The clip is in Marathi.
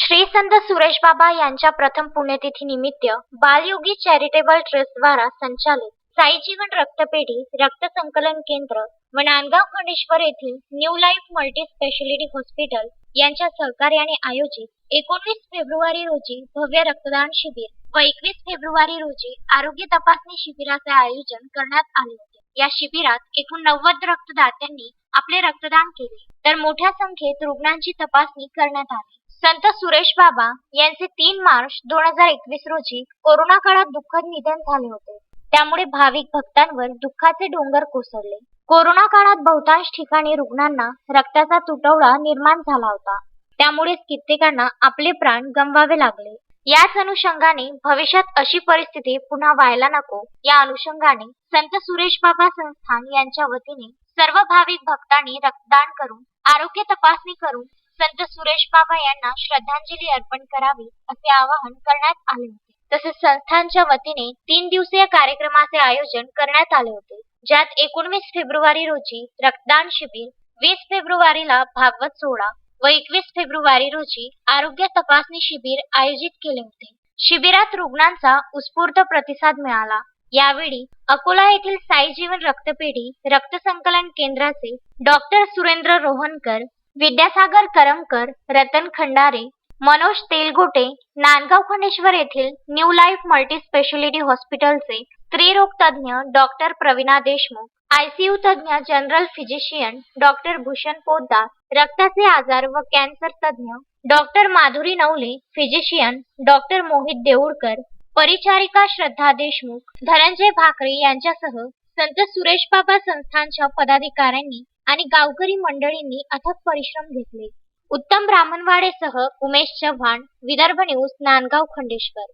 श्री संत सुरेश बाबा यांच्या प्रथम पुण्यतिथी निमित्त बालयोगी चॅरिटेबल ट्रस्ट द्वारा संचालित साई जीवन रक्तपेढी रक्त संकलन केंद्र व नांदगाव खंडेश्वर येथील new life multi speciality hospital यांच्या सहकार्याने आयोजित एकोणवीस फेब्रुवारी रोजी भव्य रक्तदान शिबिर व एकवीस फेब्रुवारी रोजी आरोग्य तपासणी शिबिराचे आयोजन करण्यात आले होते. या शिबिरात एकूण नव्वद रक्तदात्यांनी आपले रक्तदान केले. तर मोठ्या संख्येत रुग्णांची तपासणी करण्यात आली. संत सुरेश बाबा यांचे तीन मार्च दोन हजार एकवीस रोजी कोरोना काळात दुःखद निधन झाले होते. त्यामुळे भाविक भक्तांवर दुःखाचे डोंगर कोसळले. कोरोना काळात बहुतांश ठिकाणी रुग्णांना रक्ताचा तुटवडा निर्माण झाला होता. त्यामुळेच कित्येकांना आपले प्राण गमवावे लागले. याच अनुषंगाने भविष्यात अशी परिस्थिती पुन्हा व्हायला नको या अनुषंगाने संत सुरेश बाबा संस्थान यांच्या वतीने सर्व भाविक भक्तांनी रक्तदान करून आरोग्य तपासणी करून संत सुरेश बाबा यांना श्रद्धांजली अर्पण करावी असे आवाहन करण्यात आले होते. तसेच संस्थांच्या वतीने तीन दिवसीय कार्यक्रमाचे आयोजन करण्यात आले होते. ज्यात एकोणवीस फेब्रुवारी रोजी रक्तदान शिबिर वीस फेब्रुवारीला भागवत सोहळा व एकवीस फेब्रुवारी रोजी आरोग्य तपासणी शिबिर आयोजित केले होते. शिबिरात रुग्णांचा उत्स्फूर्त प्रतिसाद मिळाला. यावेळी अकोला येथील साई जीवन रक्तपेढी रक्त संकलन केंद्राचे डॉक्टर सुरेंद्र रोहनकर विद्यासागर करमकर रतन खंडारे मनोज तेलगोटे नांदगाव खंडेश्वर येथील न्यू लाईफ मल्टी स्पेशालिटी हॉस्पिटलचे स्त्रीरोग तज्ज्ञ डॉक्टर प्रवीणा देशमुख आयसीयू तज्ज्ञ general physician doctor Bhushan Poddar रक्ताचे आजार व कॅन्सर तज्ज्ञ doctor Madhuri Navale physician doctor Mohit Deulkar परिचारिका श्रद्धा देशमुख धनंजय भाकरे यांच्यासह संत सुरेश बाबा संस्थानच्या पदाधिकाऱ्यांनी आणि गावकरी मंडळींनी अथक परिश्रम घेतले. उत्तम ब्राह्मणवाडेसह उमेश चव्हाण विदर्भ न्यूज नांदगाव खंडेश्वर.